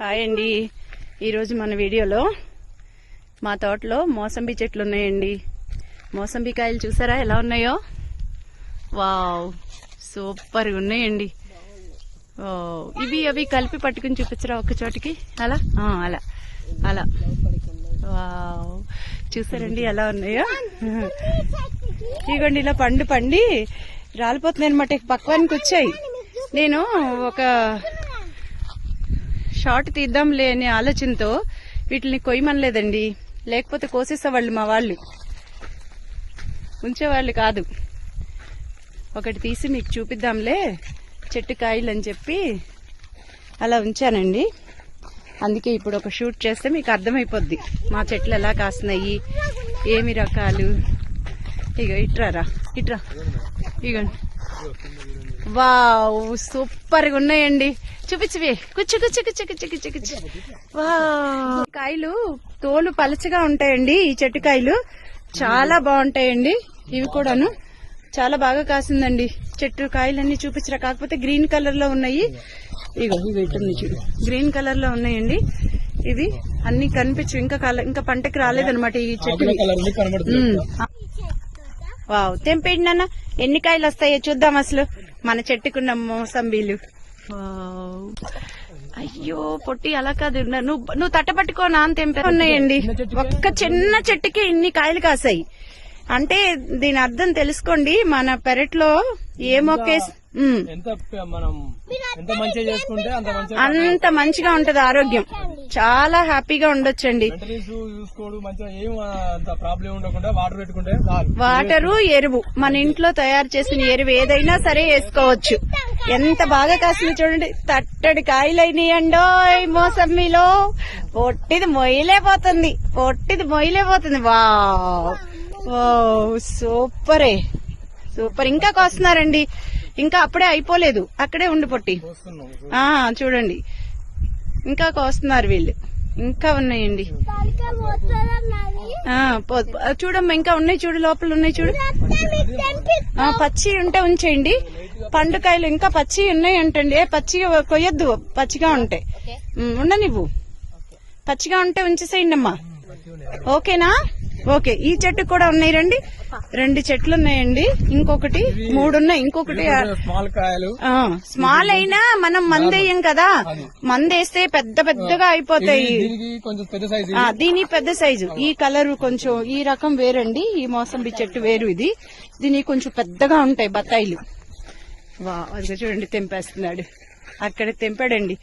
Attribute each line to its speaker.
Speaker 1: Hi అండి. ఈరోజు మన వీడియోలో మా తోటలో మోసంబి చెట్లు ఉన్నాయండి. మోసంబి కాయలు చూసారా? ఎలా ఉన్నాయో? వావ్! సూపర్గా ఉన్నాయండి. ఓ ఇవి అవి కలిపి పట్టుకుని చూపించరా ఒక చోటికి? అలా? అలా. అలా. వావ్! చూసారండి ఎలా ఉన్నాయో? ఇగోండి ఇలా పండు పండి రాలిపోతుంది అనమాట పక్వానికి వచ్చాయి. నేను ఒక షార్ట్ తీద్దాంలే అనే ఆలోచనతో వీటిని కొయ్యమనలేదండి. లేకపోతే కోసేసేవాళ్ళు మా వాళ్ళు. ఉంచేవాళ్ళు కాదు. ఒకటి తీసి మీకు చూపిద్దాంలే. చెట్టు కాయలు అని చెప్పి అలా ఉంచానండి. అందుకే ఇప్పుడు ఒక షూట్ చేస్తే మీకు అర్థమైపోద్ది. మా చెట్లు ఎలా కాస్తున్నాయి? ఏమి రకాలు? ఇగో ఇట్రారా ఇట్రా. ఇగోండి వావ్ సూపర్గా ఉన్నాయండి. చూపించవి కుచ్చు కుచ్చు కుచ్చు కుచ్చు కుచ్చు కుచ్చు. వావ్. కాయలు తోలు పలచగా ఉంటాయండి ఈ చెట్టు కాయలు. చాలా బాగుంటాయండి ఇవి కూడాను. చాలా బాగా కాసిందండి. చెట్టు కాయలన్నీ చూపించరా. కాకపోతే గ్రీన్ కలర్లో ఉన్నాయి. ఇగో ఇవి చూడు. గ్రీన్ కలర్లో ఉన్నాయండి. ఇవి అన్ని కనిపించు ఇంకా ఇంకా పంటకి రాలేదన్నమాట ఈ చెట్టు వావ్. తెంపేయండి నాన్న? ఎన్ని కాయలు వస్తాయో చూద్దాం అసలు. మన చెట్టుకున్న మోసంబీలు. అయ్యో పొట్టి అలా కాదు. నా- నువ్వు నువ్వు తట్ట పట్టుకో నాన్న తెంపే ఉన్నాయండి. ఒక్క చిన్న చెట్టుకి ఇన్ని కాయలు కాసాయి. అంటే దీని అర్థం తెలుసుకోండి మన పెరట్లో ఏ మొక్కేసి
Speaker 2: అంత మంచిగా
Speaker 1: ఉంటది ఆరోగ్యం. చాలా హ్యాపీగా ఉండొచ్చండి.
Speaker 2: వాటర్
Speaker 1: ఎరువు. మన ఇంట్లో తయారు చేసిన ఎరువు ఏదైనా సరే వేసుకోవచ్చు. ఎంత బాగా కాసింది చూడండి. తట్టడి కాయలైనాయండోయ్ మోసమ్మిలో. పొట్టిది మొయ్యలేపోతుంది. పొట్టిది మొయ్యలేపోతుంది. వా సూపరే. సూపర్. ఇంకా కోస్తున్నారండి. ఇంకా అప్పుడే అయిపోలేదు. అక్కడే ఉండి పొట్టి. చూడండి. ఇంకా కోస్తున్నారు వీళ్ళు. ఇంకా ఉన్నాయండి. చూడమ్మా ఇంకా ఉన్నాయి చూడు లోపల ఉన్నాయి చూడు. ఆ, పచ్చి ఉంటే ఉంచేయండి. పండుకాయలు ఇంకా పచ్చి ఉన్నాయి అంటండి ఏ పచ్చిగా కొయ్యొద్దు. పచ్చిగా ఉంటాయి. ఉమ్, ఉండనివ్వు పచ్చిగా ఉంటే ఉంచేసేయండి అమ్మా ఓకేనా? ఓకే ఈ చెట్టు కూడా ఉన్నాయి రండి. రెండు చెట్లు ఉన్నాయండి ఇంకొకటి మూడు ఉన్నాయి ఇంకొకటి
Speaker 2: స్మాల్ కాయలు.
Speaker 1: స్మాల్ అయినా మనం మందేయం కదా. మందేస్తే పెద్ద పెద్దగా అయిపోతాయి. దీని పెద్ద సైజు ఈ కలర్ కొంచెం ఈ రకం వేరండి. ఈ మోసంబి చెట్టు వేరు ఇది. దీని కొంచెం పెద్దగా ఉంటాయి బత్తాయిలు. వా అదిగో చూడండి తెంపేస్తున్నాడు. అక్కడ తెంపాడండి.